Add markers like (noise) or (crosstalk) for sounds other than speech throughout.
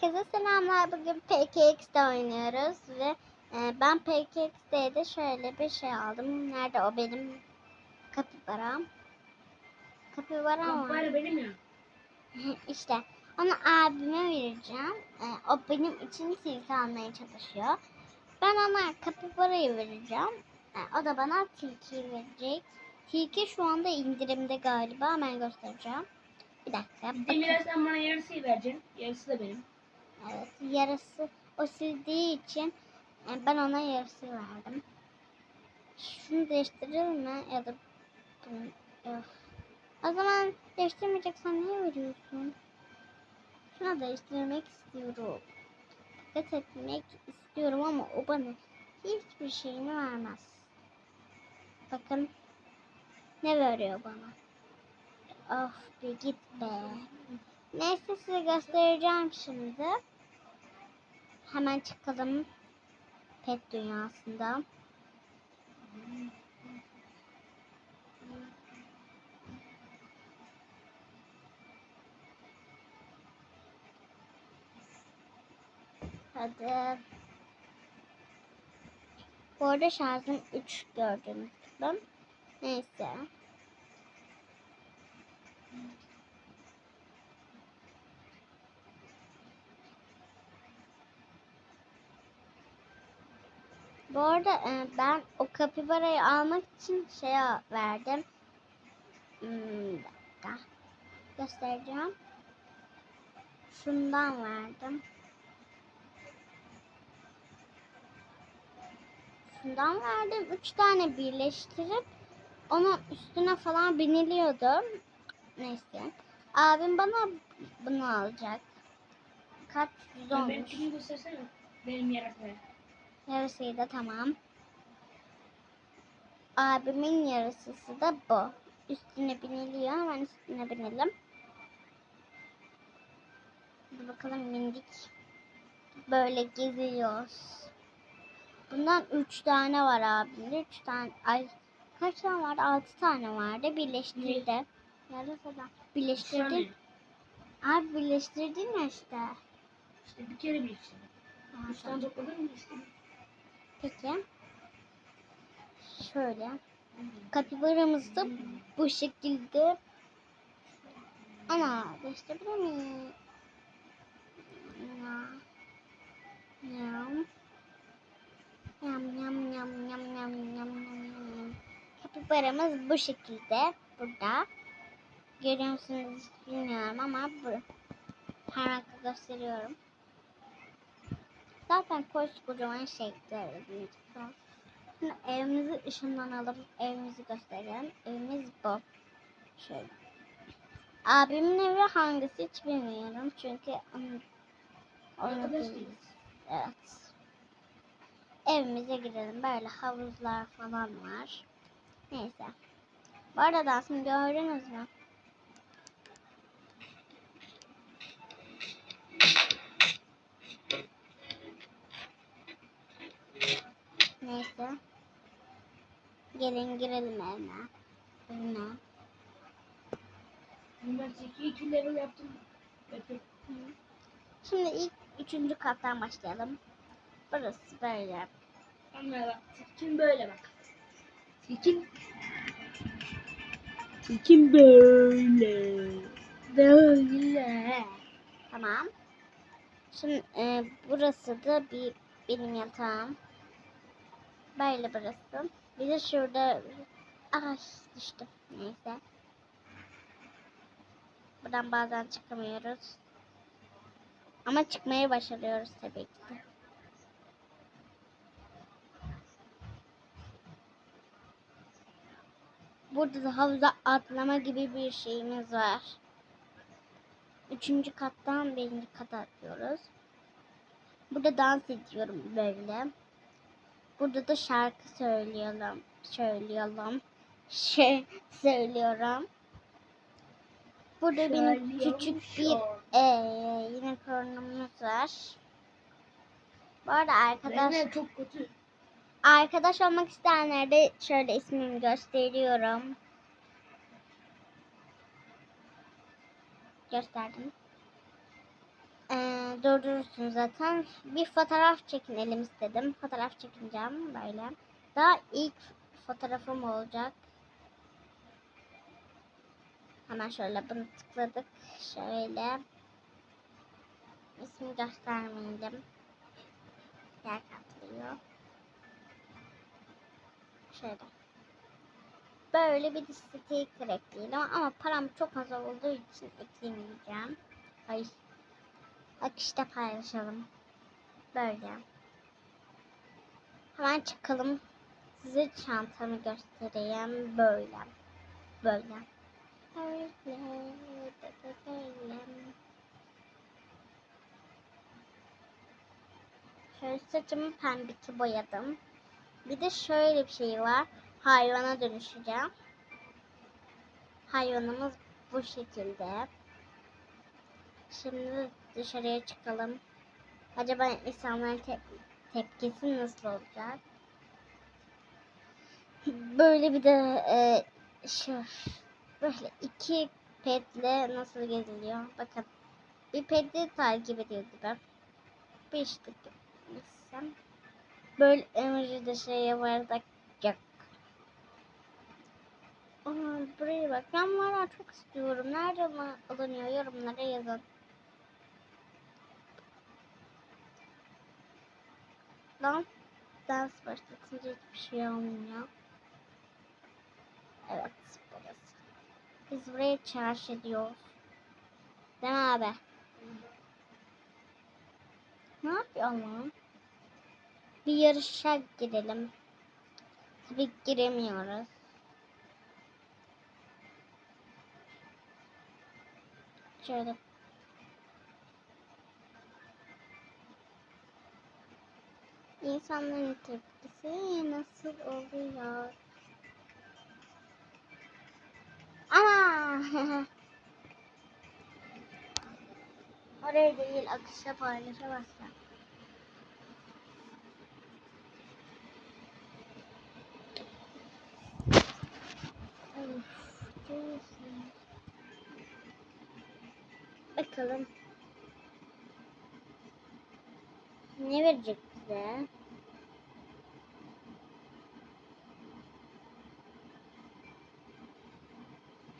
Herkese selamlar. Bugün PKX'de oynuyoruz ve e, ben PKX'de de şöyle bir şey aldım. Nerede o benim kapibaram? Kapibaram var. Benim ya. (laughs) işte onu abime vereceğim. E, o benim için tilki almaya çalışıyor. Ben ona kapibarayı vereceğim. E, o da bana tilkiyi verecek. Tilki şu anda indirimde galiba. Hemen göstereceğim. Bir dakika. Demir sen bana yarısıyı vereceksin. Yarısı da benim. Yarısı o sildiği için e, ben ona yarısı verdim. Şunu değiştirelim mi? Ya da bunu, öf. O zaman değiştirmeyeceksen niye veriyorsun? Şunu değiştirmek istiyorum. Dikkat etmek istiyorum ama o bana hiçbir şeyini vermez. Bakın ne veriyor bana. Of bir git be. Neyse size göstereceğim şimdi. Hemen çıkalım pet dünyasında. Hadi. Bu arada şarjım 3 gördüğünüz gibi. Neyse. Bu arada e, ben o kapibarayı almak için şey verdim. Hmm, bir dakika. Göstereceğim. Şundan verdim. Şundan verdim. Üç tane birleştirip onun üstüne falan biniliyordu. Neyse. Abim bana bunu alacak. Kaç yüz olmuş. benimkini göstersene. Benim yaratmaya. Yarısıyı da tamam. Abimin yarısısı da bu. Üstüne biniliyor. Hemen üstüne binelim. Hadi bakalım bindik. Böyle geziyoruz. Bundan üç tane var abimde. Üç tane. Ay kaç tane vardı? Altı tane vardı. Birleştirdi. Yarısı da. Birleştirdi. Abi birleştirdin ya işte. İşte bir kere bir işte. Ha, Üç tane topladım mı işte. Peki. Şöyle. Kapibaramız da bu şekilde. Ana değiştirebilir miyim? Yam. Yam yam yam yam yam yam yam yam. Kapibaramız bu şekilde. Burada. Görüyor musunuz bilmiyorum ama bu. Parmakla gösteriyorum. Zaten koskocaman şey gördünüz. Şimdi evimizi ışınlanalım. Evimizi gösterelim. Evimiz bu. Şöyle. Abimin evi hangisi hiç bilmiyorum. Çünkü onu değiliz. Evet. Evimize girelim. Böyle havuzlar falan var. Neyse. Bu arada dansımı gördünüz mü? Gelin girelim evine. Evine. Çeki iki level yaptım. Şimdi ilk üçüncü kattan başlayalım. Burası böyle. Ama bak. Tilkin böyle bak. Tilkin. Tilkin böyle. Böyle. Tamam. Şimdi e, burası da bir benim yatağım. Böyle burası. Bir de şurada ay düştüm. Neyse. Buradan bazen çıkamıyoruz. Ama çıkmayı başarıyoruz tabii ki de. Burada da havuza atlama gibi bir şeyimiz var. Üçüncü kattan birinci kata atlıyoruz. Burada dans ediyorum böyle. Burada da şarkı söylüyorum. Söylüyorum. (laughs) Şey söylüyorum. Burada benim küçük bir eee yine kornumuz var. Bu arada arkadaş Benim çok kötü. arkadaş olmak isteyenlere de şöyle ismimi gösteriyorum. Gösterdim. Durdurursun zaten. Bir fotoğraf çekinelim istedim. Fotoğraf çekineceğim böyle. Daha ilk fotoğrafım olacak. Hemen şöyle bunu tıkladık. Şöyle. İsmi göstermeyelim. Yer kaplıyor. Şöyle. Böyle bir sticker ekleyelim ama param çok az olduğu için ekleyemeyeceğim. Ay. Bak işte paylaşalım. Böyle. Hemen çıkalım. Size çantamı göstereyim. Böyle. Böyle. Böyle. Böyle. Şöyle saçımı pembeki boyadım. Bir de şöyle bir şey var. Hayvana dönüşeceğim. Hayvanımız bu şekilde. Şimdi dışarıya çıkalım. Acaba insanların te- tepkisi nasıl olacak? (laughs) Böyle bir de e, şu böyle iki petle nasıl geziliyor? Bakın bir petli takip ediyor gibi. Bir işte gitmişsem. Böyle emoji de şey yaparsak yok. Aa, buraya bak. Ben valla çok istiyorum. Nerede alınıyor? Yorumlara yazın. Lan dans başlatınca hiçbir şey olmuyor. Evet burası. Biz buraya çarşı ediyoruz. Değil mi abi? Ne yapıyorsun lan? Bir yarışa girelim. Tabii giremiyoruz. Şöyle. İnsanların tepkisi nasıl oluyor? Ama (laughs) oraya değil akışa paylaşa başla. Of, diyorsun. Bakalım. Ne verecek bize?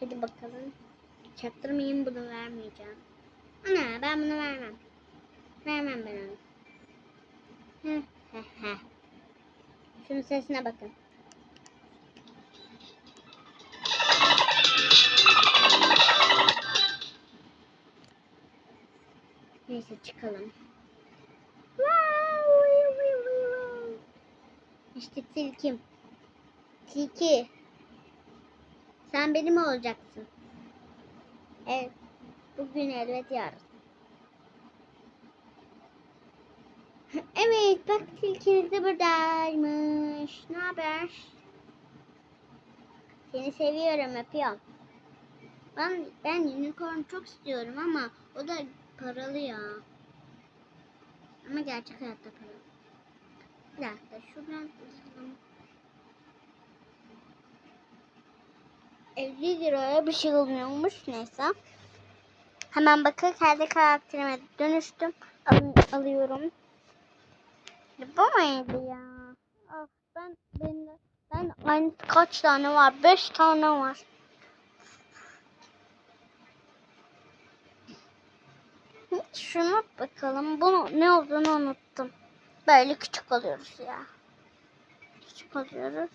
Hadi bakalım. Çaktırmayayım bunu vermeyeceğim. Ana ben bunu vermem. Vermem ben onu. Heh, heh, heh. Şunun sesine bakın. Neyse çıkalım. İşte tilkim. Tilki. Sen benim olacaksın. Evet. Bugün elbet yarın. (laughs) evet bak tilkiniz de buradaymış. Ne haber? Seni seviyorum öpüyorum. Ben, ben unicorn çok istiyorum ama o da paralı ya. Ama gerçek hayatta paralı. Bir dakika şuradan bakalım. 50 liraya bir şey olmuyormuş neyse. Hemen bakın kendi karakterime dönüştüm. Al- alıyorum. Bu muydu ya? Ah ben ben ben aynı kaç tane var? 5 tane var. Şuna bakalım. Bunu ne olduğunu unuttum. Böyle küçük oluyoruz ya. Küçük oluyoruz.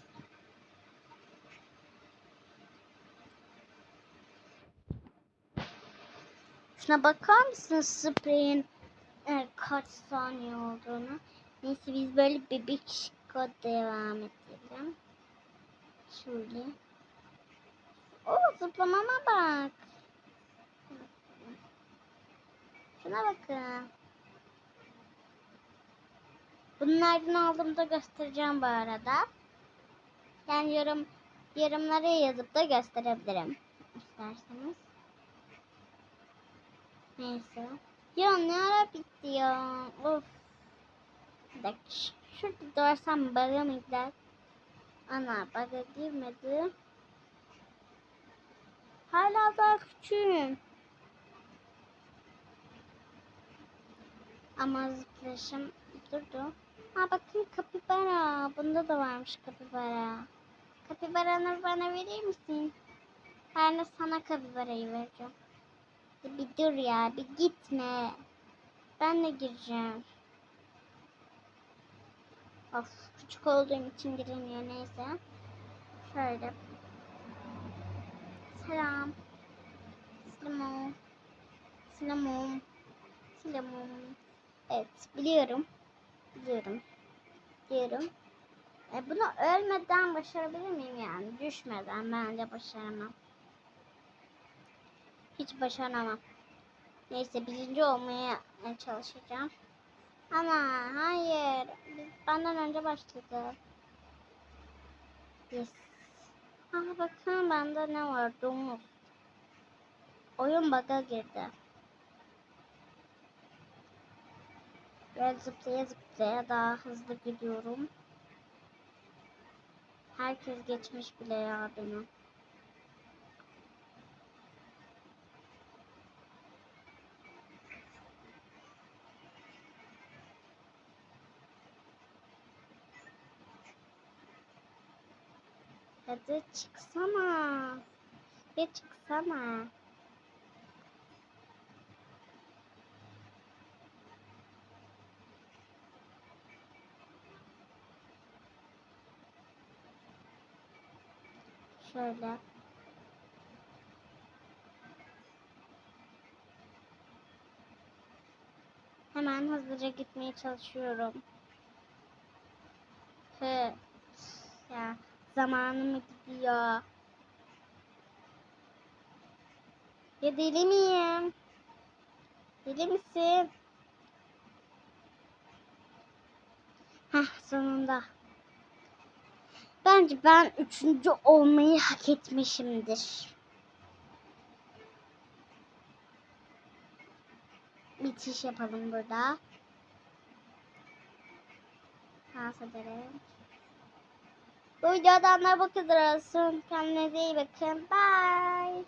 Şuna bakar mısınız spreyin e, kaç saniye olduğunu? Neyse biz böyle bebek devam edelim. Şöyle. Oo zıplamama bak. Şuna bakın. Bunlardan aldığımda göstereceğim bu arada. Yani yorum yorumlara yazıp da gösterebilirim. isterseniz. Neyse. Ya ne ara bitti ya. Of. Bir dakika. Şurada dursam bug'a mı gider? Ana bug'a girmedi. Hala daha küçüğüm. Ama zıplayışım durdu. Ha bakın kapibara. Bunda da varmış kapibara. Kapibaranı bana verir misin? Ben de sana kapibarayı vereceğim. Bir dur ya bir gitme. Ben de gireceğim. Of küçük olduğum için giremiyor neyse. Şöyle. Selam. Selamım. Selamım. Selamım. Evet biliyorum. Biliyorum. Biliyorum. E, bunu ölmeden başarabilir miyim yani? Düşmeden bence başaramam. Hiç başaramam. Neyse birinci olmaya çalışacağım. Ana hayır. Biz benden önce başladı. Yes. Aa bakın bende ne var? Domuz. Oyun bug'a girdi. Ve zıplaya zıplaya daha hızlı gidiyorum. Herkes geçmiş bile ya beni. Hadi çıksana. Bir çıksana. Şöyle. Hemen hızlıca gitmeye çalışıyorum. Hı. Ya zamanım gidiyor. Ya deli miyim? Deli misin? Heh sonunda. Bence ben üçüncü olmayı hak etmişimdir. Bitiş yapalım burada. Dans edelim. Bu videodan da bu kadar olsun. Kendinize iyi bakın. Bye.